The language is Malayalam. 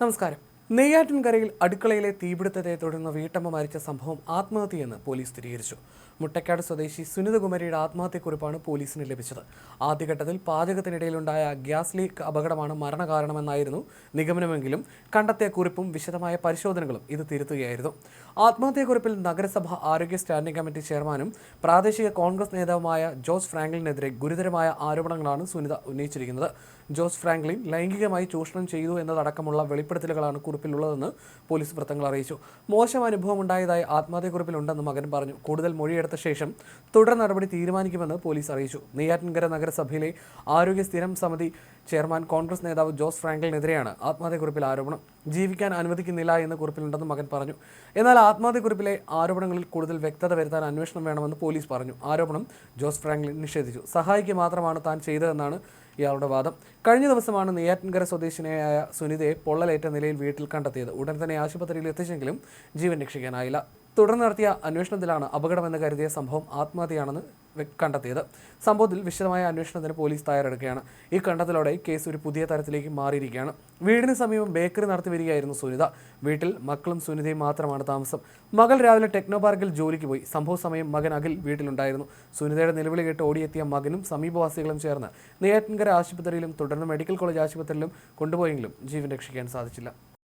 നമസ്കാരം. നെയ്യാറ്റിൻകരയിൽ അടുക്കളയിലെ തീപിടുത്തത്തെ തുടർന്ന് വീട്ടമ്മ മരിച്ച സംഭവം ആത്മഹത്യയെന്ന് പോലീസ് സ്ഥിരീകരിച്ചു. മുട്ടക്കാട് സ്വദേശി സുനിതകുമാരിയുടെ ആത്മഹത്യക്കുറിപ്പാണ് പോലീസിന് ലഭിച്ചത്. ആദ്യഘട്ടത്തിൽ പാചകത്തിനിടയിലുണ്ടായ ഗ്യാസ് ലീക്ക് അപകടമാണ് മരണകാരണമെന്നായിരുന്നു നിഗമനമെങ്കിലും കണ്ടെത്തിയ കുറിപ്പും വിശദമായ പരിശോധനകളും ഇത് തിരുത്തുകയായിരുന്നു. ആത്മഹത്യക്കുറിപ്പിൽ നഗരസഭ ആരോഗ്യ സ്റ്റാൻഡിംഗ് കമ്മിറ്റി ചെയർമാനും പ്രാദേശിക കോൺഗ്രസ് നേതാവുമായ ജോസ് ഫ്രാങ്ക്ലിനെതിരെ ഗുരുതരമായ ആരോപണങ്ങളാണ് സുനിത ഉന്നയിച്ചിരിക്കുന്നത്. ജോസ് ഫ്രാങ്ക്ലിൻ ലൈംഗികമായി ചൂഷണം ചെയ്തു എന്നതടക്കമുള്ള വെളിപ്പെടുത്തലുകളാണ് കുറിപ്പിലുള്ളതെന്ന് പോലീസ് വൃത്തങ്ങൾ അറിയിച്ചു. മോശം അനുഭവം ഉണ്ടായതായി ആത്മഹത്യക്കുറിപ്പിലുണ്ടെന്ന് മകൻ പറഞ്ഞു. കൂടുതൽ മൊഴിയെടുത്ത ശേഷം തുടർ നടപടി തീരുമാനിക്കുമെന്ന് പോലീസ് അറിയിച്ചു. നെയ്യാറ്റിൻകര നഗരസഭയിലെ ആരോഗ്യ സ്ഥിരം സമിതി ചെയർമാൻ കോൺഗ്രസ് നേതാവ് ജോസ് ഫ്രാങ്കലിനെതിരെയാണ് ആത്മഹത്യക്കുറിപ്പിൽ ആരോപണം. ജീവിക്കാൻ അനുവദിക്കുന്നില്ല എന്ന് കുറിപ്പിലുണ്ടെന്ന് മകൻ പറഞ്ഞു. എന്നാൽ ആത്മഹത്യ കുറിപ്പിലെ ആരോപണങ്ങളിൽ കൂടുതൽ വ്യക്തത വരുത്താൻ അന്വേഷണം വേണമെന്ന് പോലീസ് പറഞ്ഞു. ആരോപണം ജോസ് ഫ്രാങ്ക്ലിൻ നിഷേധിച്ചു. സഹായിക്ക് മാത്രമാണ് താൻ ചെയ്തതെന്നാണ് ഇയാളുടെ വാദം. കഴിഞ്ഞ ദിവസമാണ് നെയ്യാറ്റിൻകര സ്വദേശിനിയായ സുനിതയെ പൊള്ളലേറ്റ നിലയിൽ വീട്ടിൽ കണ്ടെത്തിയത്. ഉടൻ തന്നെ ആശുപത്രിയിൽ എത്തിച്ചെങ്കിലും ജീവൻ രക്ഷിക്കാനായില്ല. തുടർന്ന് നടത്തിയ അന്വേഷണത്തിലാണ് അപകടമെന്ന് കരുതിയ സംഭവം ആത്മഹത്യയാണെന്ന് കണ്ടെത്തിയത്. സംഭവത്തിൽ വിശദമായ അന്വേഷണത്തിന് പോലീസ് തയ്യാറെടുക്കുകയാണ്. ഈ കണ്ടെത്തലോടെ കേസ് ഒരു പുതിയ തരത്തിലേക്ക് മാറിയിരിക്കുകയാണ്. വീടിന് സമീപം ബേക്കറി നടത്തി വരികയായിരുന്നു സുനിത. വീട്ടിൽ മക്കളും സുനിതയും മാത്രമാണ് താമസം. മകൾ രാവിലെ ടെക്നോ പാർക്കിൽ ജോലിക്ക് പോയി. സംഭവ സമയം മകൻ അഖിൽ വീട്ടിലുണ്ടായിരുന്നു. സുനിതയുടെ നിലവിളി കേട്ട് ഓടിയെത്തിയ മകനും സമീപവാസികളും ചേർന്ന്. നെയ്യാറ്റിൻകര ആശുപത്രിയിലും തുടർന്ന് മെഡിക്കൽ കോളേജ് ആശുപത്രിയിലും കൊണ്ടുപോയെങ്കിലും ജീവൻ രക്ഷിക്കാൻ സാധിച്ചില്ല.